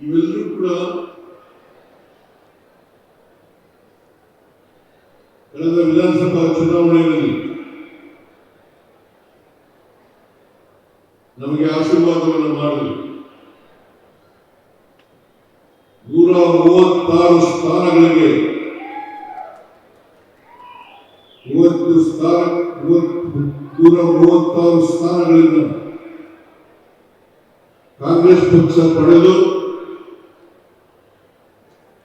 ಇವೆಲ್ಲರೂ ಕೂಡ ಕಳೆದ ವಿಧಾನಸಭಾ ಚುನಾವಣೆಯಲ್ಲಿ ನಮಗೆ ಆಶೀರ್ವಾದವನ್ನು ಮಾಡಿದರು. ನೂರ ಮೂವತ್ತಾರು ಸ್ಥಾನಗಳಿಗೆ ಮೂವತ್ತು ಸ್ಥಾನ ನೂರ ಮೂವತ್ತಾರು ಸ್ಥಾನಗಳಿಂದ ಕಾಂಗ್ರೆಸ್ ಪಕ್ಷ ಪಡೆದು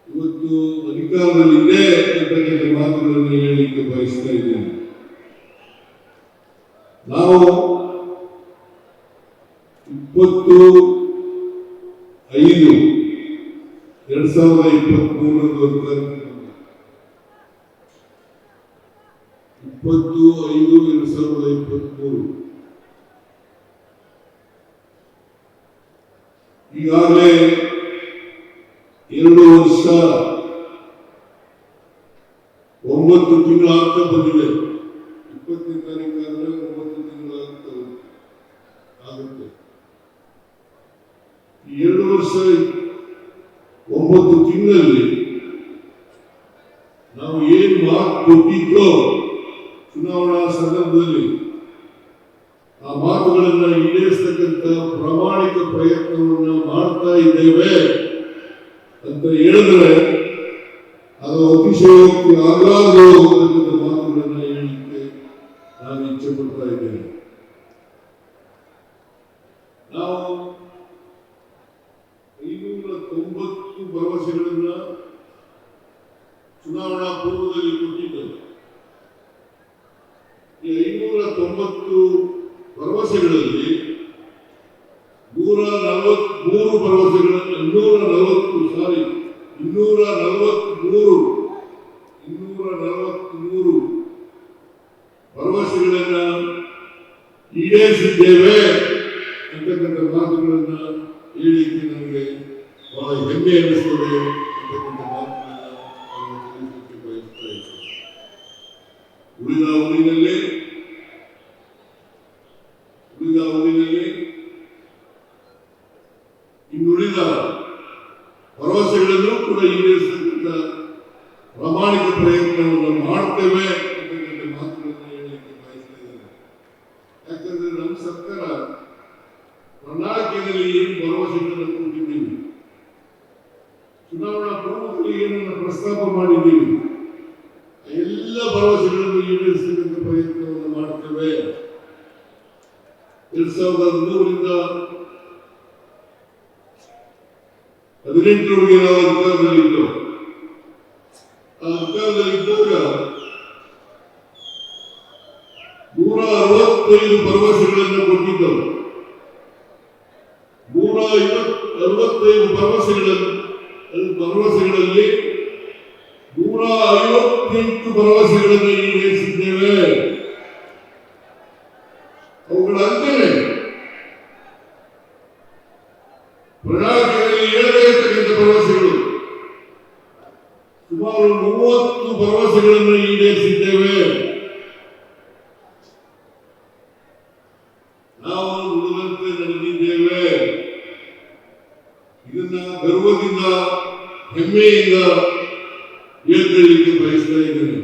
ಇವತ್ತು ಅಧಿಕಾರದಲ್ಲಿದೆ ಅಂತಕ್ಕಂಥ ಮಾತುಗಳನ್ನು ಹೇಳಲಿಕ್ಕೆ ಬಯಸ್ತಾ ಇದ್ದೇನೆ. ನಾವು ಇಪ್ಪತ್ತು ಐದು ಎರಡ್ ಸಾವಿರದ ಇಪ್ಪತ್ತ್ ಮೂರರಂದು ಇಪ್ಪತ್ತು ಐದು ಎರಡ್ ಸಾವಿರದ ಇಪ್ಪತ್ತ್ ಮೂರು ಈಗಾಗಲೇ ಎರಡು ವರ್ಷ ಒಂಬತ್ತು ತಿಂಗಳ ಅಂತ ಬಂದಿದೆ. ಇಪ್ಪತ್ತನೇ ತಾರೀಕು ಆದ್ರೆ ಒಂಬತ್ತು ತಿಂಗಳ ಆಗ್ತಾ ಆಗುತ್ತೆ. ಎರಡು ವರ್ಷ ಒಂಬತ್ತು ತಿಂಗಳಲ್ಲಿ ನಾವು ಏನು ಮಾತು ಕೊಟ್ಟಿದ್ದೋ ಚುನಾವಣಾ ಸಂದರ್ಭದಲ್ಲಿ ಆ ಮಾತುಗಳನ್ನ ಈಡೇರಿಸತಕ್ಕಂಥ ಪ್ರಾಮಾಣಿಕ ಪ್ರಯತ್ನವನ್ನು ಮಾಡ್ತಾ ಇದ್ದೇವೆ ಅಂತ ಹೇಳಿದ್ರೆ ಆಗಲಾರದು ಅಂತಕ್ಕಂಥ ಮಾತುಗಳನ್ನು ಹೇಳಲಿಕ್ಕೆ ನಾನು ಇಚ್ಛೆ ಪಡ್ತಾ ಇದ್ದೇನೆ ನಾವು ಐನೂರ ತೊಂಬತ್ತು ಭರವಸೆಗಳನ್ನ ಚುನಾವಣಾ ಪೂರ್ವದಲ್ಲಿ ಕೊಟ್ಟಿದ್ದೇವೆ ಈ ಐನೂರ ತೊಂಬತ್ತು ಭರವಸೆಗಳಲ್ಲಿ ನೂರ ನಲವತ್ಮೂರು ಭರವಸೆಗಳನ್ನು, ನೂರ ನಲವತ್ತು ಸಾರಿ ಇನ್ನೂರ ನಲವತ್ಮೂರು ಇನ್ನೂರ ನಲವತ್ಮೂರು ಭರವಸೆಗಳನ್ನ ಈಡೇರಿಸಿದ್ದೇವೆ ಅಂತಕ್ಕಂಥ ಮಾತುಗಳನ್ನು ಹೇಳಲಿಕ್ಕೆ ನನಗೆ ಬಹಳ ಹೆಮ್ಮೆ ಅನ್ನಿಸ್ತದೆ ಅಂತಕ್ಕಂಥ ಮಾತುಗಳನ್ನ ನಾನು ತಿಳಿಸಲಿಕ್ಕೆ ಬಯಸ್ತಾ ಇದ್ದೇನೆ ಉಳಿದ ಊರಿನಲ್ಲಿ ಉಳಿದ ಊರಿನಲ್ಲಿ ಇನ್ನುಳಿದ ಭರವಸೆಗಳನ್ನು ಕೂಡ ಈಡೇರಿಸತಕ್ಕಂಥ ಪ್ರಾಮಾಣಿಕ ಪ್ರಯತ್ನವನ್ನು ಮಾಡ್ತೇವೆ ಅಂತಕ್ಕಂಥ ಮಾತುಗಳನ್ನು ಹೇಳಲಿಕ್ಕೆ ಬಯಸ್ತಾ ಇದ್ದೇನೆ ಯಾಕಂದ್ರೆ ನಮ್ಮ ಸರ್ಕಾರ ಪ್ರಣಾಳಿಕೆಯಲ್ಲಿ ಏನು ಭರವಸೆಗಳನ್ನು ಕೊಟ್ಟಿದ್ದೀವಿ. ಚುನಾವಣಾ ಪೂರ್ವದಲ್ಲಿ ಏನನ್ನು ಪ್ರಸ್ತಾಪ ಮಾಡಿದ್ದೀವಿ. ಎಲ್ಲ ಭರವಸೆಗಳನ್ನು ಈಡೇರಿಸತಕ್ಕಂಥ ಪ್ರಯತ್ನವನ್ನು ಮಾಡ್ತೇವೆ. ಎರಡ್ ಸಾವಿರದ ಹದಿಮೂರರಿಂದ ಹದಿನೆಂಟರವರೆಗೆ ನಾವು ಅಧಿಕಾರದಲ್ಲಿದ್ದು ಆ ಅಧಿಕಾರದಲ್ಲಿದ್ದಾಗ ನೂರ ಅರವತ್ತೈದು ಭರವಸೆಗಳನ್ನು ಕೊಟ್ಟಿದ್ದರು ನೂರ ಐವತ್ತೈದು ಅರವತ್ತೈದು ಭರವಸೆಗಳನ್ನು, ಭರವಸೆಗಳಲ್ಲಿ ನೂರ ಐವತ್ತೆಂಟು ಭರವಸೆಗಳನ್ನು ಈಡೇರಿಸಿದ್ದೇವೆ. ಅವುಗಳ ಅಂತೆಯೇ ಪ್ರಣಾಳಿಕೆಯಲ್ಲಿ ಹೇಳದೇ ಭರವಸೆಗಳು. ಸುಮಾರು ಮೂವತ್ತು ಭರವಸೆಗಳನ್ನು ಈಡೇರಿಸಿದ್ದೇವೆ. ಇದನ್ನ ಗರ್ವದಿಂದ ಹೆಮ್ಮೆಯಿಂದ ಹೇಳ್ಕೊಳ್ಳಿಕ್ಕೆ ಬಯಸ್ತಾ ಇದ್ದೇನೆ.